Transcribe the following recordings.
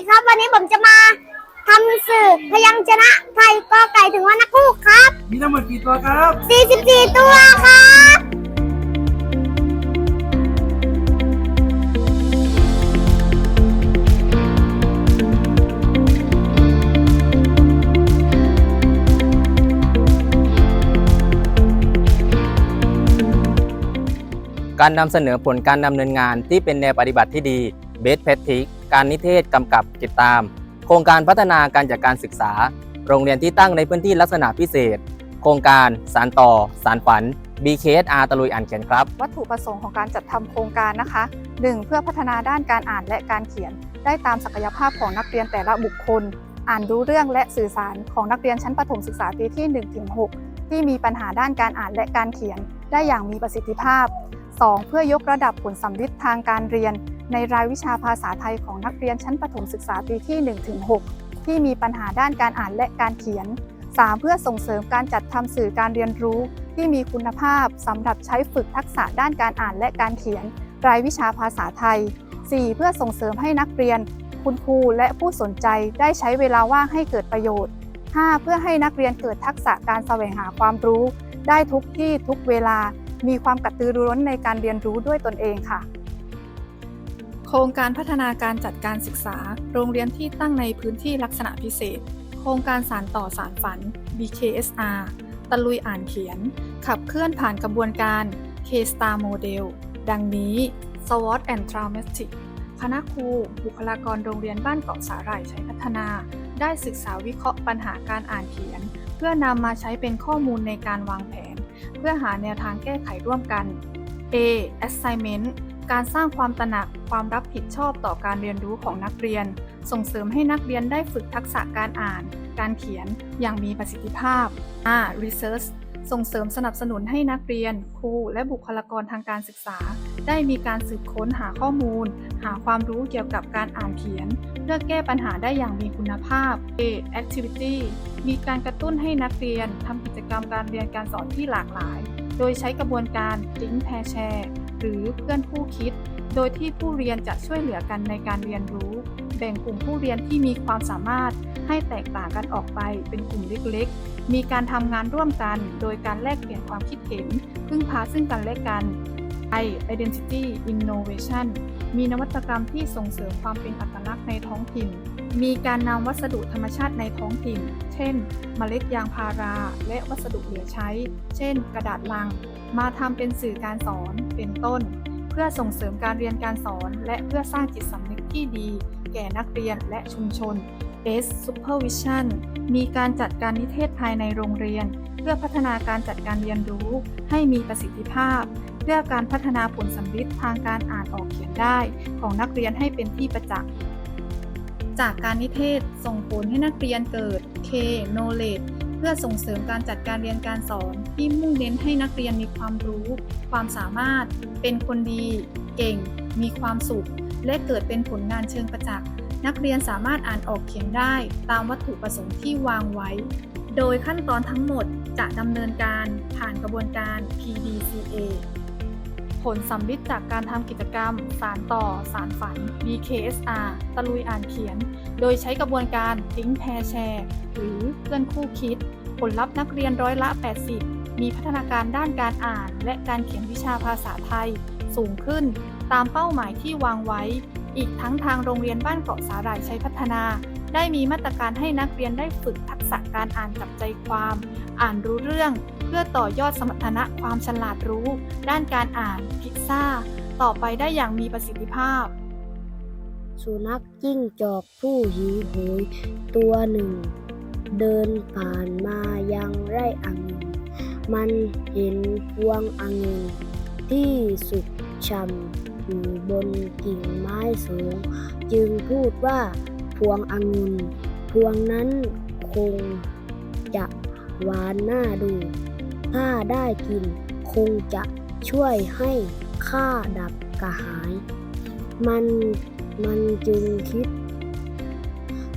ดีครับ วันนี้ผมจะมาทำสื่อพยัญชนะไทยกอไก่ถึงว่านักพูกครับ มีทั้งหมดกี่ตัวครับ 44 ตัวครับการนำเสนอผลการดำเนินงานที่เป็นแนวปฏิบัติที่ดี Best Practice การนิเทศกำกับติดตาม โครงการพัฒนาการจัดการศึกษา โรงเรียนที่ตั้งในพื้นที่ลักษณะพิเศษ โครงการสารต่อ สารฝัน BKSR ตะลุยอ่านเขียนครับ วัตถุประสงค์ของการจัดทำโครงการนะคะ 1. เพื่อพัฒนาด้านการอ่านและการเขียน ได้ตามศักยภาพของนักเรียนแต่ละบุคคล อ่านรู้เรื่องและสื่อสารของนักเรียนชั้นประถมศึกษาปีที่ 1-6 ที่มีปัญหาด้านการอ่านและการเขียน ได้อย่างมีประสิทธิภาพ 2. เพื่อยกระดับผลสัมฤทธิ์ทางการเรียน ในรายวิชาภาษาไทยของนักเรียนชั้นประถมศึกษาปีที่ 1-6 ที่มีปัญหาด้านการอ่านและการเขียน 3. เพื่อส่งเสริมการจัดทำสื่อการเรียนรู้ ที่มีคุณภาพสำหรับใช้ฝึกทักษะด้านการอ่านและการเขียน รายวิชาภาษาไทย 4. เพื่อส่งเสริมให้นักเรียน คุณครูและผู้สนใจได้ใช้เวลาว่างให้เกิดประโยชน์ 5. เพื่อให้นักเรียนเกิดทักษะการแสวงหาความรู้ ได้ทุกที่ทุกเวลา มีความกระตือรือร้นในการเรียนรู้ด้วยตนเองค่ะ โครงการพัฒนาการจัดการศึกษา โรงเรียนที่ตั้งในพื้นที่ลักษณะพิเศษ โครงการสารต่อสารฝัน BKSR ตะลุยอ่านเขียน ขับเคลื่อนผ่านกระบวนการ K-STAR Model ดังนี้ SWOT and Traumatic คณะครู บุคลากรโรงเรียนบ้านเกาะสาหร่ายชัยพัฒนา ได้ศึกษาวิเคราะห์ปัญหาการอ่านเขียน เพื่อนำมาใช้เป็นข้อมูลในการวางแผน เพื่อหาแนวทางแก้ไขร่วมกัน A assignment การสร้างความตระหนักความรับผิดชอบต่อการเรียนรู้ของนักเรียน ส่งเสริมให้นักเรียนได้ฝึกทักษะการอ่าน การเขียนอย่างมีประสิทธิภาพ R research ส่งเสริมสนับสนุนให้นักเรียน ครูและบุคลากรทางการศึกษา ได้มีการสืบค้นหาข้อมูล หาความรู้เกี่ยวกับการอ่านเขียน เพื่อแก้ปัญหาได้อย่างมีคุณภาพ A activity มีการกระตุ้นให้นักเรียนทำกิจกรรมการเรียนการสอนที่หลากหลาย โดยใช้กระบวนการ think pair share หรือเพื่อนคู่คิด โดยที่ผู้เรียนจะช่วยเหลือกันในการเรียนรู้ แบ่งกลุ่มผู้เรียนที่มีความสามารถให้แตกต่างกันออกไปเป็นกลุ่มเล็กๆ มีการทำงานร่วมกัน โดยการแลกเปลี่ยนความคิดเห็น พึ่งพาซึ่งกันและกัน I Identity Innovation มีนวัตกรรมที่ส่งเสริมความเป็นอัตลักษณ์ในท้องถิ่น มีการนำวัสดุธรรมชาติในท้องถิ่น เช่น เมล็ดยางพารา และวัสดุเหลือใช้ เช่น กระดาษลัง มาทำเป็นสื่อการสอน เป็นต้น เพื่อส่งเสริมการเรียนการสอน และเพื่อสร้างจิตสำนึกที่ดี แก่นักเรียนและชุมชน S Supervision มีการจัดการนิเทศภายในโรงเรียน เพื่อพัฒนาการจัดการเรียนรู้ ให้มีประสิทธิภาพ เพื่อการพัฒนาผลสัมฤทธิ์ทางการอ่านออกเขียนได้ ของนักเรียนให้เป็นที่ประจักษ์จากการนิเทศส่งผลให้นักเรียนเกิด K knowledge เพื่อส่งเสริมการจัดการเรียนการสอนที่มุ่งเน้นให้นักเรียนมีความรู้ ความสามารถ เป็นคนดี เก่ง มีความสุข และเกิดเป็นผลงานเชิงประจักษ์นักเรียนสามารถอ่านออกเขียนได้ตามวัตถุประสงค์ที่วางไว้ โดยขั้นตอนทั้งหมดจะดำเนินการผ่านกระบวนการ PDCA ผลสัมฤทธิ์จากการทำกิจกรรม สารต่อ สารฝัน BKSR ตะลุยอ่านเขียน โดยใช้กระบวนการ Think Pair Share หรือเพื่อนคู่คิด ผลลัพธ์นักเรียนร้อยละ 80 มีพัฒนาการด้านการอ่าน และการเขียนวิชาภาษาไทย สูงขึ้น ตามเป้าหมายที่วางไว้ อีกทั้งทางโรงเรียนบ้านเกาะสาหร่ายชัยพัฒนา ได้มีมาตรการให้นักเรียนได้ฝึกทักษะการอ่านจับใจความ อ่านรู้เรื่อง เพื่อต่อยอดสมรรถนะความฉลาดรู้ ด้านการอ่านพิซซ่า ต่อไปได้อย่างมีประสิทธิภาพ สุนัขจิ้งจอกผู้หิวโหยตัวหนึ่ง เดินผ่านมายังไร่องุ่นมันเห็นพวงอังุ่นที่สุกช่ำอยู่บนกิ่งไม้สูง จึงพูดว่าพวงองุ่นพวงนั้นคงจะหวานน่าดู ถ้าได้กินคงจะช่วยให้ข้าดับกระหาย มัน มันจึงคิด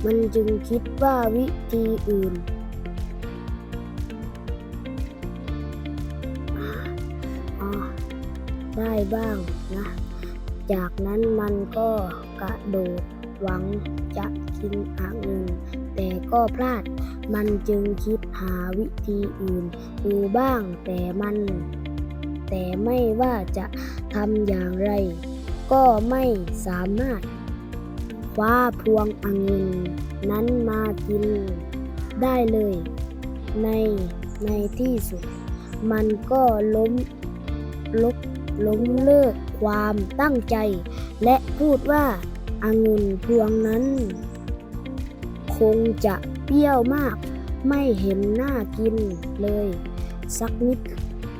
มันจึงคิดว่าวิธีอื่นอ่าได้บ้างนะ จากนั้นมันก็กระโดดหวังจะกินองุ่นแต่ก็พลาด มันจึงคิดหาวิธีอื่นดูบ้างแต่มัน แต่ไม่ว่าจะทำอย่างไร ก็ไม่สามารถ คว้าพวงองุ่นนั้นมากิน ได้เลย ในในที่สุด มันก็ล้มลุกล้มเลิกความตั้งใจ และพูดว่าอางุ่นพวงนั้น คงจะเปรี้ยวมาก ไม่เห็นน่ากินเลย สักนิด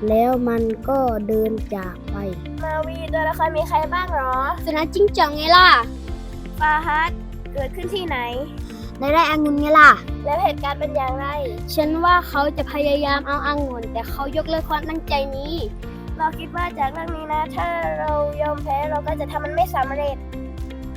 แล้วมันก็เดินจากไป มาวีตัวละครมีใครบ้างหรอสุนัขจิ้งจอกไงล่ะ ฟาฮัดเกิดขึ้นที่ไหน ในไร่องุ่นไงล่ะ แล้วเหตุการณ์เป็นอย่างไร ฉันว่าเขาจะพยายามเอาอางุ่นแต่เขายกเลิกความตั้งใจนี้ เราคิดว่าจากเรื่องนี้นะ ถ้าเรายอมแพ้เราก็จะทำมันไม่สำเร็จ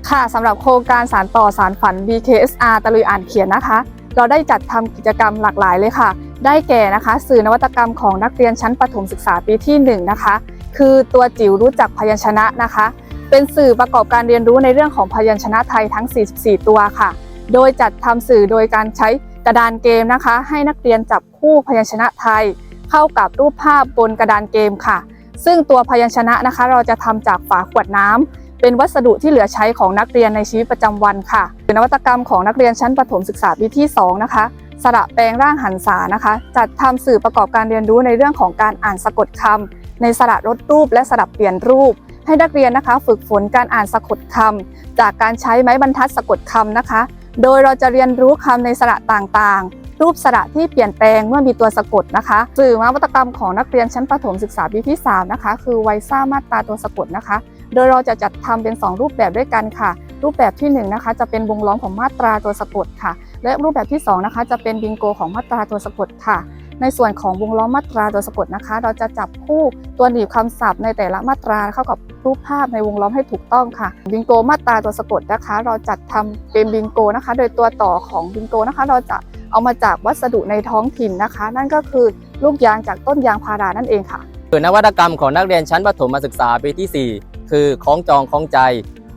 ค่ะสำหรับโครงการสารต่อสารฝัน BKSR ตะลุยอ่านเขียนนะคะ เราได้จัดทำกิจกรรมหลากหลายเลยค่ะ ได้แก่นะคะ สื่อนวัตกรรมของนักเรียนชั้นประถมศึกษาปีที่ 1 นะคะ คือตัวจิ๋วรู้จักพยัญชนะนะคะ เป็นสื่อประกอบการเรียนรู้ในเรื่องของพยัญชนะไทยทั้ง 44 ตัวค่ะ โดยจัดทำสื่อโดยการใช้กระดานเกมนะคะ ให้นักเรียนจับคู่พยัญชนะไทย เข้ากับรูปภาพบนกระดานเกมค่ะ ซึ่งตัวพยัญชนะนะคะ เราจะทำจากฝาขวดน้ำเป็นวัสดุที่เหลือใช้ของนักเรียนในชีวิตประจำวันค่ะเป็นนวัตกรรมของนักเรียนชั้นประถมศึกษาปีที่ 2 นะคะสระแปลงร่างหันษานะคะ จัดทำสื่อประกอบการเรียนรู้ในเรื่องของการอ่านสะกดคำในสระลดรูปและสระเปลี่ยนรูป ให้นักเรียนนะคะ ฝึกฝนการอ่านสะกดคำจากการใช้ไม้บรรทัดสะกดคำนะคะ โดยเราจะเรียนรู้คำในสระต่างๆ รูปสระที่เปลี่ยนแปลงเมื่อมีตัวสะกดนะคะ สื่อนวัตกรรมของนักเรียนชั้นประถมศึกษาปีที่3นะคะ คือไวซ่ามาตราตัวสะกดนะคะ โดยเราจะจัดทำเป็น 2 รูปแบบด้วยกันค่ะ รูปแบบที่1นะคะจะเป็นวงล้อมของมาตราตัวสะกดค่ะ และรูปแบบที่2นะคะจะเป็นบิงโกของมาตราตัวสะกดค่ะ ในส่วนของวงล้อมมาตราตัวสะกดนะคะ เราจะจับคู่ตัวหนีบคำศัพท์ในแต่ละมาตราเข้ากับรูปภาพในวงล้อมให้ถูกต้องค่ะ บิงโกมาตราตัวสะกดนะคะ เราจัดทำเป็นบิงโกนะคะ โดยตัวต่อของบิงโกนะคะ เราจะเอามาจากวัสดุในท้องถิ่นนะคะ นั่นก็คือลูกยางจากต้นยางพารานั่นเองค่ะสื่อนวัตกรรมของนักเรียนชั้นประถมศึกษาปีที่ 4 คือคล้องจองคล้องใจ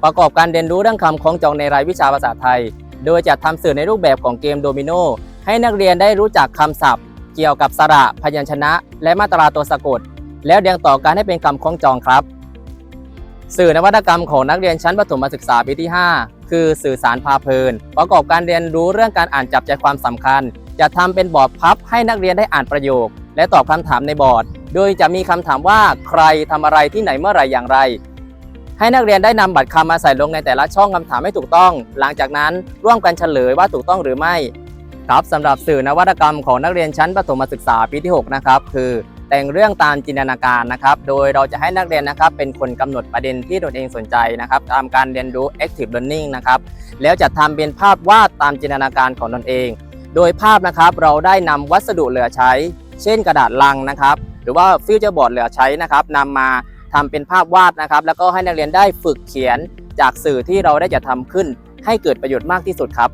ประกอบการเรียนรู้เรื่องคำคล้องจองในรายวิชาภาษาไทย โดยจัดทำสื่อในรูปแบบของเกมโดมิโนให้นักเรียนได้รู้จักคำศัพท์ กี่ยวกับสระพยัญชนะ และมาตราตัวสะกด แล้วเรียงต่อกันให้เป็นคำคล้องจองครับ สื่อนวัตกรรมของนักเรียนชั้นประถมศึกษาปีที่ 5 คือสื่อสารพาเพลิน ประกอบการเรียนรู้เรื่องการอ่านจับใจความสำคัญ จะทำเป็นบอร์ดพับให้นักเรียนได้อ่านประโยค และตอบคำถามในบอร์ด โดยจะมีคำถามว่าใครทำอะไรที่ไหนเมื่อไรอย่างไรให้นักเรียนได้นำบัตรคำมาใส่ลงในแต่ละช่องคำถามให้ถูกต้อง หลังจากนั้นร่วมกันเฉลยว่าถูกต้องหรือไม่ ครับสำหรับสื่อนวัตกรรมของนักเรียนชั้นประถมศึกษาปีที่6นะครับคือแต่งเรื่องตามจินตนาการนะครับ โดยเราจะให้นักเรียนนะครับ เป็นคนกำหนดประเด็นที่ตนเองสนใจนะครับ ตามการเรียนรู้ active learning นะครับ แล้วจะทำเป็นภาพวาดตามจินตนาการของตนเอง โดยภาพนะครับเราได้นำวัสดุเหลือใช้ เช่นกระดาษลังนะครับ หรือว่าฟิวเจอร์บอร์ดเหลือใช้นะครับนำมาทำเป็นภาพวาดนะครับ แล้วก็ให้นักเรียนได้ฝึกเขียนจากสื่อที่เราได้จะทำขึ้น ให้เกิดประโยชน์มากที่สุดครับ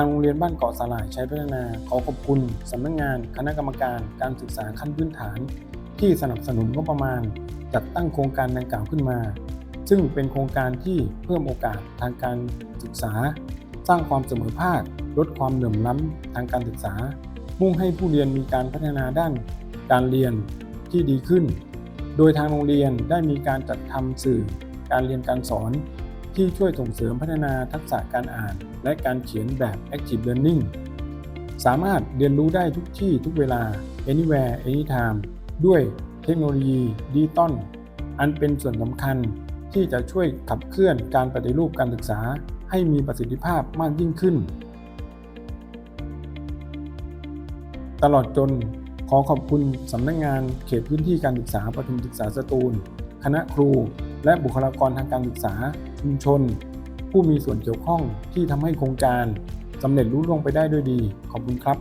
ทางโรงเรียนบ้านเกาะสลายใช้พัฒนาขอขอบคุณสำนักงานคณะกรรมการการศึกษาขั้นพื้นฐาน ที่สนับสนุนงบประมาณ จัดตั้งโครงการดังกล่าวขึ้นมา ซึ่งเป็นโครงการที่เพิ่มโอกาสทางการศึกษา สร้างความเสมอภาค ลดความเหลื่อมล้ำทางการศึกษา มุ่งให้ผู้เรียนมีการพัฒนาด้าน การเรียนที่ดีขึ้น โดยทางโรงเรียนได้มีการจัดทำสื่อ การเรียนการสอน ที่ช่วยส่งเสริมพัฒนาทักษะการอ่าน และการเขียนแบบ Active Learning สามารถเรียนรู้ได้ทุกที่ทุกเวลา anywhere anytime ด้วยเทคโนโลยีดิจิตอลอันเป็นส่วนสำคัญที่จะช่วยขับเคลื่อนการปฏิรูปการศึกษาให้มีประสิทธิภาพมากยิ่งขึ้น ตลอดจนขอขอบคุณสำนักงงานเขตพื้นที่การศึกษาปฐมศึกษาสตูล คณะครู และบุคลากรทางการศึกษา ชุมชน ผู้มีส่วนเกี่ยวข้องที่ทำให้โครงการสำเร็จรุ่ล่วงไปได้ด้วยดี ขอบคุณครับ